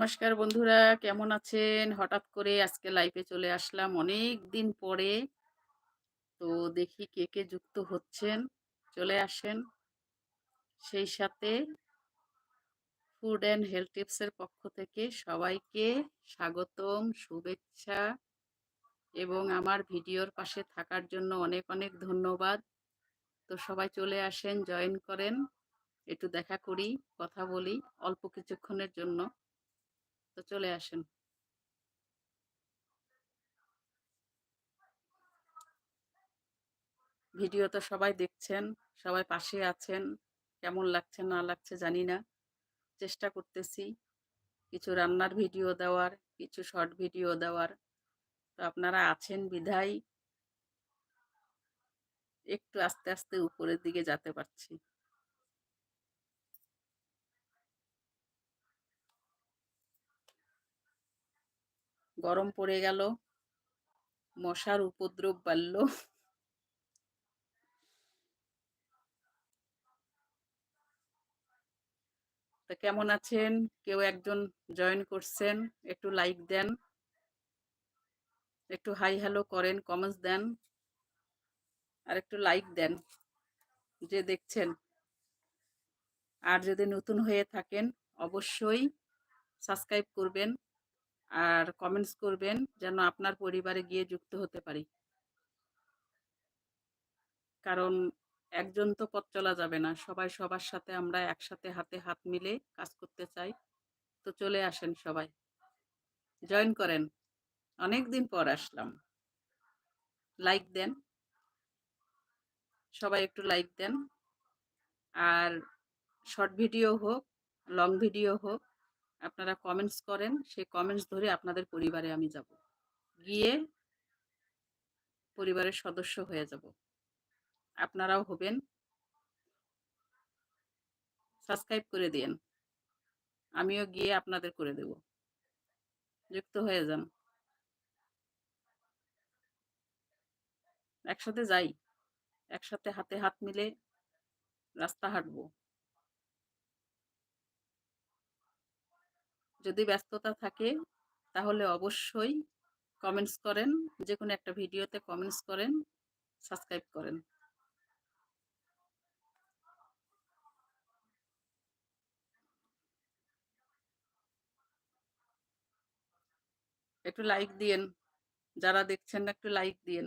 নমস্কার বন্ধুরা, কেমন আছেন? হঠাৎ করে আজকে লাইভে চলে আসলাম অনেক দিন পরে। তো দেখি কে কে যুক্ত হচ্ছেন, চলে আসেন। সেই সাথে ফুড অ্যান্ড হেলথ টিপসের পক্ষ থেকে সবাইকে স্বাগতম, শুভেচ্ছা এবং আমার ভিডিওর পাশে থাকার জন্য অনেক অনেক ধন্যবাদ। তো সবাই চলে আসেন জয়েন করেন। একটু দেখা করি, কথা বলি অল্প কিছুক্ষণের জন্য। তো চলে আসেন। ভিডিও তো সবাই দেখছেন, সবাই পাশে আছেন, কেমন লাগছে না লাগছে জানি না। চেষ্টা করতেছি কিছু রান্নার ভিডিও দেওয়ার, কিছু শর্ট ভিডিও দেওয়ার। তো আপনারা আছেন বিধায় একটু আস্তে আস্তে উপরের দিকে যেতে পারছি। গরম পড়ে গেল, মশার উপদ্রব বাড়ল। তো কেমন আছেন? কেউ একজন জয়েন করছেন, একটু লাইক দেন। একটু হাই হ্যালো করেন কমেন্টস দেন। আর একটু লাইক দেন, যে দেখছেন। আর যদি নতুন হয়ে থাকেন, অবশ্যই সাবস্ক্রাইব করবেন। আর কমেন্টস করবেন যেন আপনার পরিবারে গিয়ে যুক্ত হতে পারি। কারণ একজন তো পথ চলা যাবে না, সবাই সবার সাথে আমরা একসাথে হাতে হাত মিলে কাজ করতে চাই। তো চলে আসেন সবাই। জয়েন করেন। অনেক দিন পর আসলাম। লাইক দেন। সবাই একটু লাইক দেন। আর শর্ট ভিডিও হোক লং ভিডিও হোক আপনারা কমেন্টস করেন, সেই কমেন্টস ধরে আপনাদের পরিবারে আমি যাব। গিয়ে পরিবারের সদস্য হয়ে যাব। আপনারাও হবেন। সাবস্ক্রাইব করে দিন আমিও গিয়ে আপনাদের করে দেব। যুক্ত হয়ে যান। একসাথে যাই। একসাথে হাতে হাত মিলে রাস্তা হাঁটবো। যদি ব্যস্ততা থাকে, তাহলে অবশ্যই কমেন্টস করেন যে কোনো একটা ভিডিওতে কমেন্টস করেন সাবস্ক্রাইব করেন। একটু লাইক দিয়েন, যারা দেখছেন না একটু লাইক দিয়েন।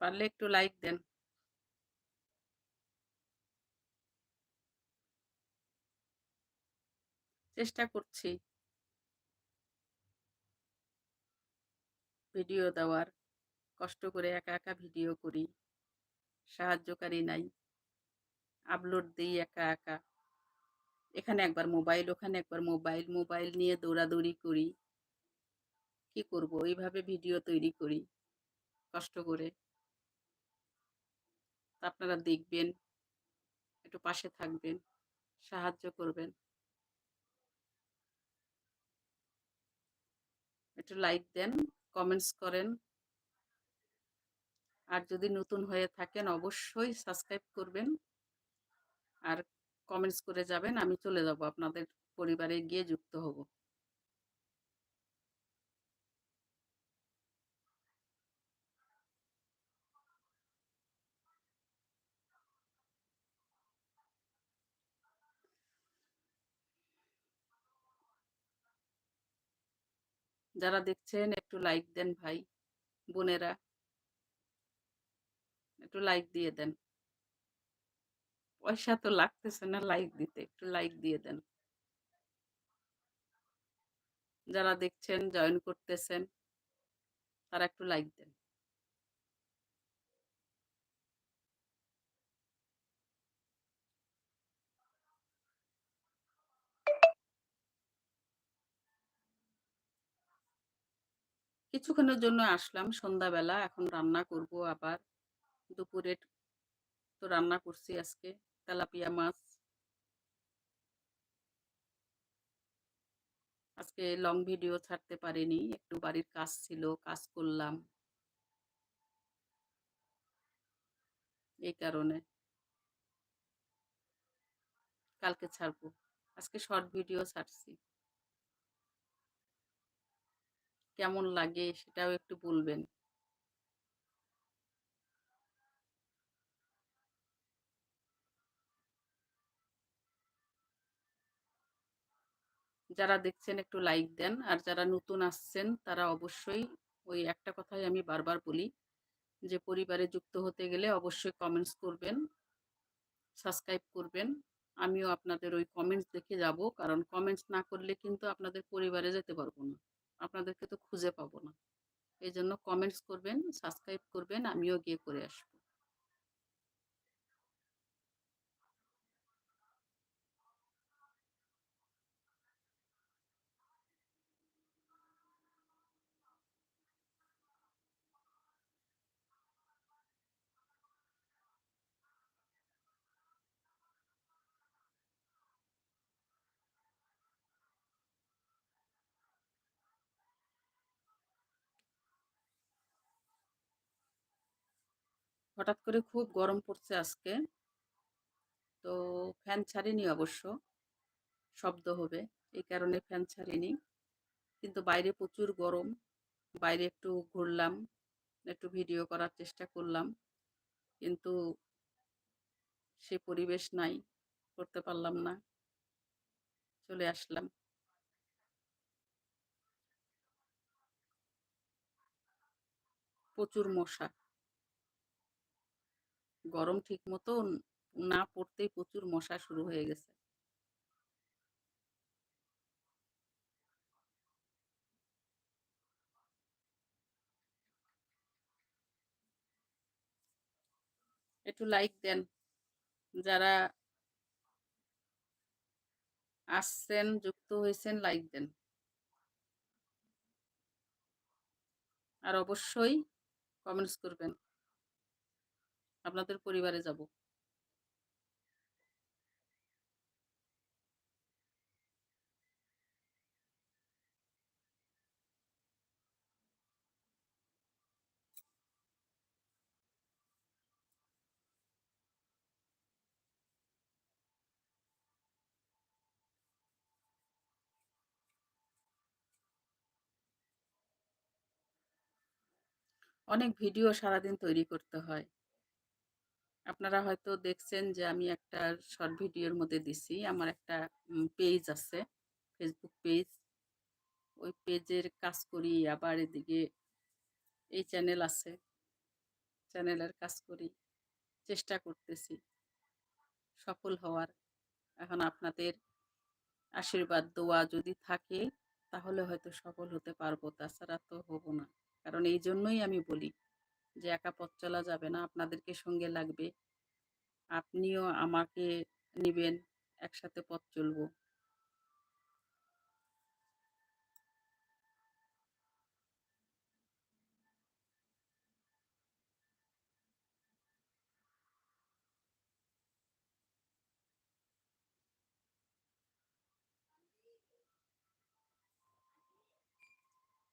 পারলে একটু লাইক দেন। চেষ্টা করছি। ভিডিও দেওয়ার। কষ্ট করে একা একা ভিডিও করি। সাহায্যকারী নাই। আপলোড দিই একা একা। এখানে একবার মোবাইল ওখানে একবার মোবাইল মোবাইল নিয়ে দৌড়াদৌড়ি করি। কি করব? এইভাবে ভিডিও তৈরি করি। কষ্ট করে। আপনারা দেখবেন, একটু পাশে থাকবেন, সাহায্য করবেন। একটু লাইক দেন কমেন্টস করেন। আর যদি নতুন হয়ে থাকেন, অবশ্যই সাবস্ক্রাইব করবেন। আর কমেন্টস করে যাবেন, আমি চলে যাব, আপনাদের পরিবারে গিয়ে যুক্ত হব। যারা দেখছেন, একটু লাইক দেন ভাই, বোনেরা। একটু লাইক দিয়ে দেন। পয়সা তো লাগতেছে না লাইক দিতে, একটু লাইক দিয়ে দেন। যারা দেখছেন জয়েন করতেছেন, তারা একটু লাইক দেন। কিছুক্ষণের জন্য আসলাম সন্ধ্যাবেলা। এখন রান্না করব আবার। দুপুরের তো রান্না করছি আজকে, তেলাপিয়া মাছ। আজকে লং ভিডিও ছাড়তে পারিনি, একটু বাড়ির কাজ ছিল, কাজ করলাম। এই কারণে। কালকে ছাড়বো। আজকে শর্ট ভিডিও ছাড়ছি। কেমন লাগে সেটাও একটু বলবেন। যারা দেখছেন একটু লাইক দেন, আর যারা নতুন আসছেন তারা অবশ্যই ওই একটা কথাই আমি বারবার বলি, যে পরিবারে যুক্ত হতে গেলে অবশ্যই কমেন্টস করবেন সাবস্ক্রাইব করবেন। আমিও আপনাদের ওই কমেন্টস দেখে যাব, কারণ কমেন্টস না করলে কিন্তু আপনাদের পরিবারে যেতে পারব না। আপনাদেরকে তো খুঁজে পাবো না। এই জন্য কমেন্টস করবেন সাবস্ক্রাইব করবেন, আমিও গিয়ে করে আসব। হঠাৎ করে খুব গরম পড়ছে আজকে। তো ফ্যান ছাড়িনি অবশ্য, শব্দ হবে, এই কারণে ফ্যান ছাড়িনি। কিন্তু বাইরে প্রচুর গরম, বাইরে একটু ঘুরলাম, একটু ভিডিও করার চেষ্টা করলাম, কিন্তু সে পরিবেশ নাই, করতে পারলাম না, চলে আসলাম। প্রচুর মশা। গরম ঠিক মতো না পড়তেই প্রচুর মশা শুরু হয়ে গেছে। একটু লাইক দেন। যারা আসছেন, যুক্ত হয়েছেন লাইক দেন। আর অবশ্যই কমেন্টস করবেন। আপনাদের পরিবারে যাব। অনেক ভিডিও সারাদিন তৈরি করতে হয়। আপনারা হয়তো দেখছেন যে আমি একটা শর্ট ভিডিওর মধ্যে দিছি। আমার একটা পেজ আছে ফেসবুক পেজ ওই পেজের কাজ করি, আবার এদিকে এই চ্যানেল আছে। চ্যানেলের কাজ করি, চেষ্টা করতেছি সফল হওয়ার। এখন আপনাদের আশীর্বাদ, দোয়া যদি থাকে, তাহলে হয়তো সফল হতে পারব, তাছাড়া তো হব না। কারণ এই জন্যই আমি বলি যে একা পথ চলা যাবে না, আপনাদেরকে সঙ্গে লাগবে। আপনিও আমাকে নিবেন, একসাথে পথ চলবো।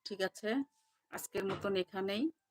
ঠিক আছে, আজকের মতন এখানেই।